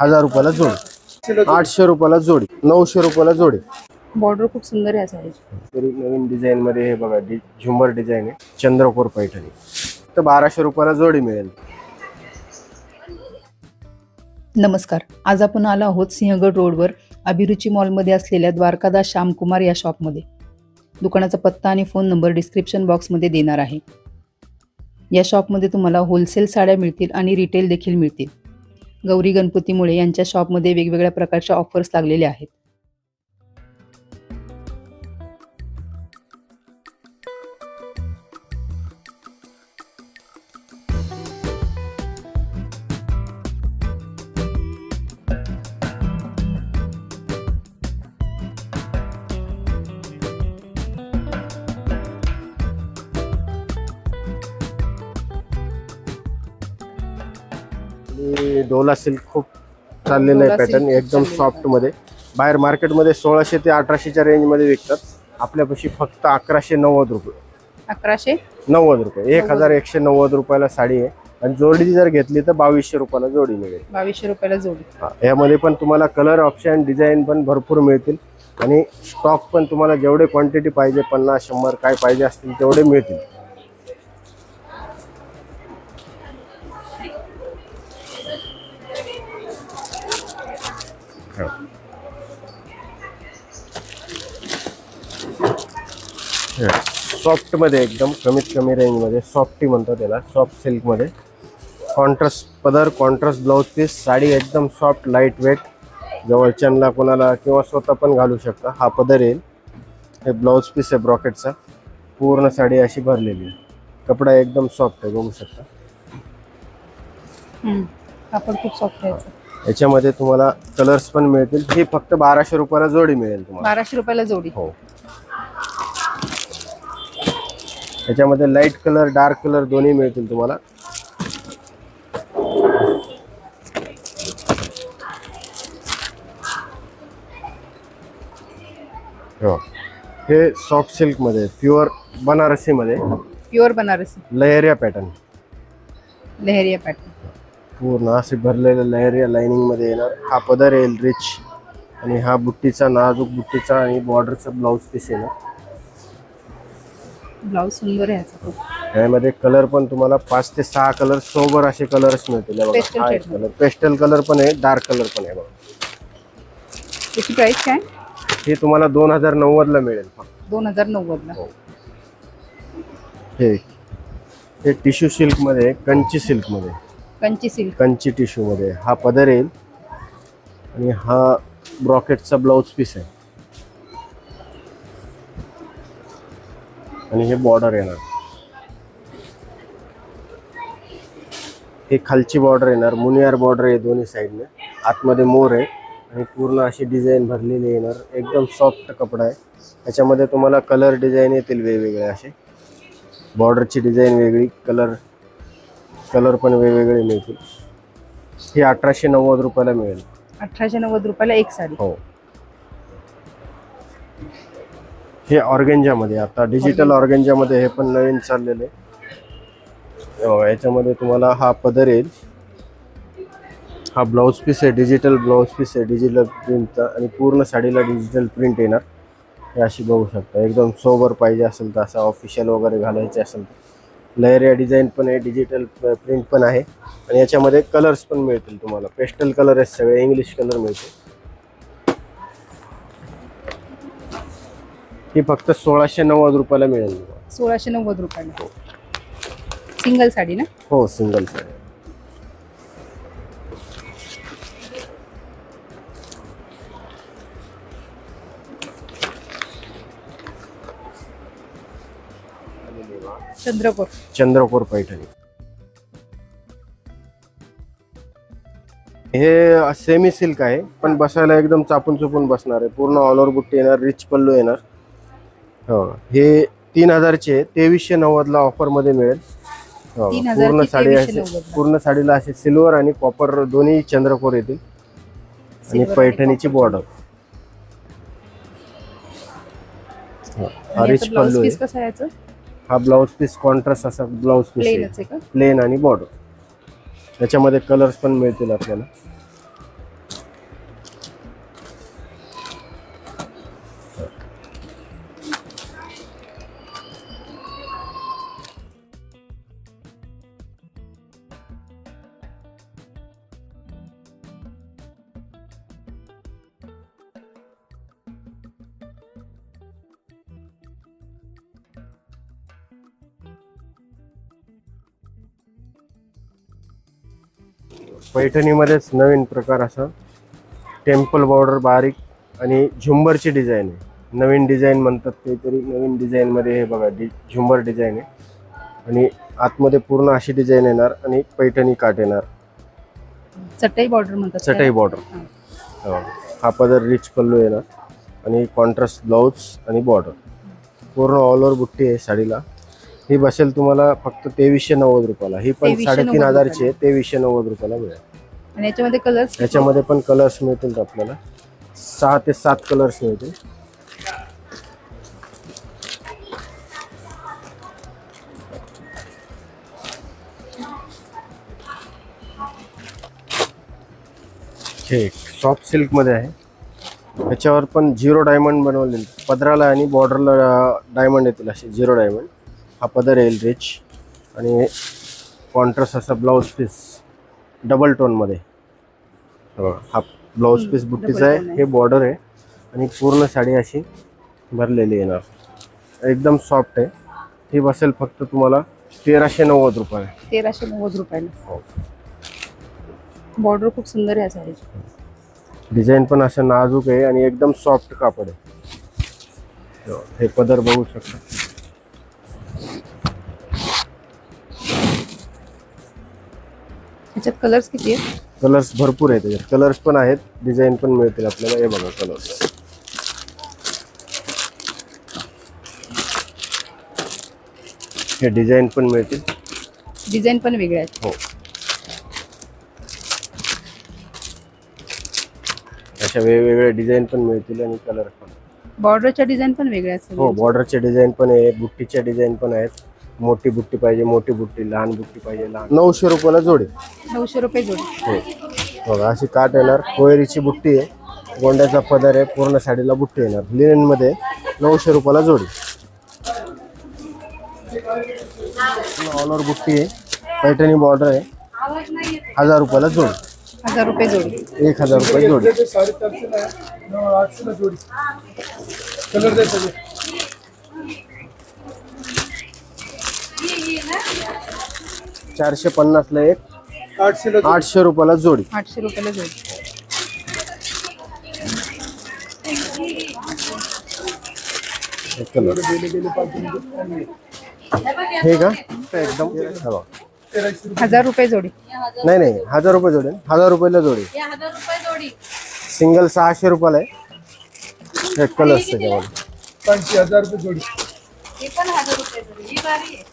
हजार रुपयाला जोडी. आठशे रुपयाला जोडी. नऊशे रुपयाला जोडी. बॉर्डर खूप सुंदर आहे या साडीची तरी नवीन डिझाईन मध्ये हे बघा डि- झुंबर डिझाईन आहे. चंद्रकोर पैठणी. तर बाराशे रुपयाला जोडी मिळेल. नमस्कार. आज आपण आलो आहोत सिंहगड रोडवर अभिरुची मॉलमध्ये असलेल्या द्वारकादास श्यामकुमार या शॉपमध्ये दुकानाचा पत्ता आणि फोन नंबर डिस्क्रिप्शन बॉक्समध्ये देणार आहे. या शॉपमध्ये तुम्हाला होलसेल साड्या मिळतील आणि रिटेल देखील मिळतील. गौरी गणपतीमुळे यांच्या शॉपमध्ये वेगवेगळ्या प्रकारच्या ऑफर्स लागलेल्या आहेत. डोला सिल्क खूप चाललेलं आहे पॅटर्न एकदम सॉफ्टमध्ये बाहेर मार्केटमध्ये सोळाशे ते अठराशेच्या रेंजमध्ये विकतात. आपल्यापाशी फक्त अकराशे नव्वद रुपये. अकराशे? नव्वद रुपये. एक. हजार एकशे नव्वद रुपयाला साडी आहे. आणि जोडी जर घेतली तर बावीसशे रुपयाला जोडी मिळेल बावीसशे रुपयाला जोडी. हा, यामध्ये पण तुम्हाला कलर ऑप्शन डिझाईन पण भरपूर मिळतील. आणि स्टॉक पण तुम्हाला जेवढे क्वांटिटी पाहिजे पन्नास शंभर काय पाहिजे असतील तेवढे मिळतील. सॉफ्टमध्ये एकदम कमीत कमी रेंजमध्ये सॉफ्टी म्हणतो त्याला सॉफ्ट सिल्कमध्ये. कॉन्ट्रास्ट पदर कॉन्ट्रास्ट ब्लाऊज पीस साडी एकदम सॉफ्ट लाइट वेट जवळच्यांना कोणाला किंवा स्वतः पण घालू शकता हा पदर येईल. हे ब्लाऊज पीस आहे ब्रॉकेटचा पूर्ण साडी अशी भरलेली आहे. कपडा एकदम सॉफ्ट आहे बघू शकता. कापड खूप सॉफ्ट आहे. याच्यामध्ये तुम्हाला कलर्स पण मिळतील. ही फक्त बाराशे रुपयाला जोडी मिळेल तुम्हाला. बाराशे रुपयाला जोडी. हो. याच्यामध्ये लाइट कलर डार्क कलर दोन्ही मिळतील तुम्हाला. हो. हे सॉफ्ट सिल्कमध्ये प्युअर बनारसी मध्ये pure Banarasi. Leheriya pattern leheriya pattern पूर्ण असे भरलेलं लहरिया लाइनिंगमध्ये येणार. हा पदर येईल रिच आणि हा बुट्टीचा नाजूक बुट्टीचा आणि बॉर्डरचा ब्लाऊज पीस येणार. ब्लाऊज सुंदर आहे याचा खूप. यामध्ये कलर पण तुम्हाला पाच ते सहा कलर सोबर असे कलर्स मिळतील हे बघा. Pastel हा एक shade कलर पेस्टल कलर पण आहे डार्क कलर पण आहे बघा. त्याची प्राइस काय? हे तुम्हाला दोन हजार नव्वद ला मिळेल फक्त. दोन हजार नव्वदला. हो. हे हे टिश्यू सिल्कमध्ये कंची सिल्कमध्ये. कंची सिल्क कंची टिश्यू मध्ये. हा पदर येईल. आणि हा ब्रॉकेटचा ब्लाऊज पीस आहे. आणि हे बॉर्डर येणार. हे खालची बॉर्डर येणार. मुनियार बॉर्डर आहे दोन्ही साईडने आतमध्ये मोर आहे आणि पूर्ण अशी डिझाईन भरलेली येणार. एकदम सॉफ्ट कपडा आहे. याच्यामध्ये तुम्हाला कलर डिझाईन येतील वेगवेगळे असे. बॉर्डरची डिझाईन वेगळी कलर कलर पण वेगवेगळे मिळतील. ही अठराशे नव्वद रुपयाला मिळेल. अठराशे नव्वद रुपयाला एक साडी. हो. हे ऑर्गेंजामध्ये आता डिजिटल ऑर्गेंजामध्ये हे पण नवीन चाललेलं आहे. याच्यामध्ये तुम्हाला हा पदर येईल. हा ब्लाऊज पीस आहे डिजिटल ब्लाऊज पीस आहे डिजिटल प्रिंटचा आणि पूर्ण साडीला डिजिटल प्रिंट येणार. हे अशी बघू शकता एकदम सोबर पाहिजे असेल तर असं ऑफिशियल वगैरे घालायचे असेल तर. लहरिया डिझाईन पण आहे डिजिटल प्रिंट पण आहे. आणि याच्यामध्ये कलर्स पण मिळतील तुम्हाला. पेस्टल कलर आहेत सगळे इंग्लिश कलर मिळतील. ही फक्त सोळाशे नव्वद रुपयाला मिळेल. सोळाशे नव्वद रुपयाला. सिंगल साडी ना? हो सिंगल साडी. चंद्रपूर चंद्रकोर पैठणी. हे सेमी सिल्क आहे पण बसायला एकदम चापून चुपून बसणार आहे. पूर्ण ऑल ओव्हर बुट्टी येणार रिच पल्लू येणार. हो. हे तीन हजारचे तेवीसशे नव्वदला ऑफरमध्ये मिळेल. हो, 3,000 पूर्ण साडी 2390 अशी ला. पूर्ण साडीला असे सिल्वर आणि कॉपर दोन्ही चंद्रकोर येतील. आणि Silver आणि पैठणीची. बॉर्डर हा रिच ब्लाउज पल्लू आहे. पीस कसं आहे याचं? हा ब्लाऊज पीस कॉन्ट्रास्ट असा ब्लाऊज पीस आहे. प्लेनच आहे का? प्लेन आणि बॉर्डर त्याच्यामध्ये कलर्स पण मिळतील आपल्याला. पैठणीमध्येच नवीन प्रकार असा. टेम्पल बॉर्डर बारीक आणि झुंबरची डिझाईन आहे. नवीन डिझाईन म्हणतात काहीतरी नवीन डिझाईनमध्ये हे बघा डि झुंबर डिझाईन आहे. आणि आतमध्ये पूर्ण अशी डिझाईन येणार आणि पैठणी काट येणार. चटई बॉर्डर म्हणतात चटई. बॉर्डर. हा. हा. पदर रिच पल्लू येणार आणि कॉन्ट्रास्ट ब्लाऊज आणि बॉर्डर पूर्ण ऑल ओव्हर बुट्टी आहे साडीला. ही बसेल तुम्हाला फक्त तेवीसशे नव्वद रुपयाला. ही पण 2390 साडेतीन हजारची आहे. तेवीसशे नव्वद रुपयाला मिळेल. आणि याच्यामध्ये कलर्स याच्यामध्ये पण कलर्स मिळतील आपल्याला. सहा ते सात कलर्स मिळतील. हे सॉफ्ट सिल्कमध्ये आहे. याच्यावर पण झिरो डायमंड बनवलेले पदराला आणि बॉर्डरला डायमंड येतील असे झिरो डायमंड हा पदर येईल रिच आणि कॉन्ट्रास्ट असा ब्लाऊज पीस डबल टोनमध्ये हे. बघा, हा ब्लाऊज पीस बुट्टीचा आहे. हे बॉर्डर आहे. आणि पूर्ण साडी अशी भरलेली येणार. एकदम सॉफ्ट आहे. ही बसेल फक्त तुम्हाला तेराशे नव्वद रुपये. तेराशे नव्वद रुपयाला. हो. बॉर्डर खूप सुंदर आहे साडीची. डिझाईन पण असं नाजूक आहे आणि एकदम सॉफ्ट कापड आहे. हे बघा, हे पदर बघू शकता. ह्याच्यात कलर्स किती आहेत? कलर्स भरपूर आहेत त्याच्यात. कलर्स पण आहेत डिझाईन पण मिळतील आपल्याला. हे बघा कलर्स हे डिझाईन पण मिळतील. डिझाईन पण वेगळे आहेत. हो. अशा वेगवेगळे डिझाईन पण मिळतील आणि कलर पण. बॉर्डरच्या डिझाईन पण वेगळ्या आहेत. हो. बॉर्डरचे डिझाईन पण आहे बुट्टीच्या डिझाईन पण आहेत. मोठी बुट्टी पाहिजे मोठी बुट्टी लहान बुट्टी पाहिजे लहान नऊशे रुपयाला जोडी. नऊशे रुपये जोडी. हो. बघा अशी काट येणार. कोयरीची बुट्टी आहे. गोंड्याचा पदर आहे. पूर्ण साडीला बुट्टी येणार. लिनेनमध्ये नऊशे रुपयाला जोडी. ऑल ओव्हर बुट्टी आहे. पैठणी बॉर्डर आहे. हजार रुपयाला जोडी. हजार रुपये जोडी. एक हजार रुपये जोडी. कलर चारशे पन्नासला एक. आठशे ला आठशे रुपयाला जोडी. आठशे रुपयाला जोडी. कलर पाच. हे का? एकदम. हा बघा. हजार रुपये जोडी. नाही नाही. हजार रुपये जोडी. हजार रुपयाला जोडी. सिंगल सहाशे रुपयाला आहे. एक कलर्स त्याच्यामध्ये पाचशे हजार रुपये जोडी. ही पण हजार रुपये जोडी. ही भारी आहे.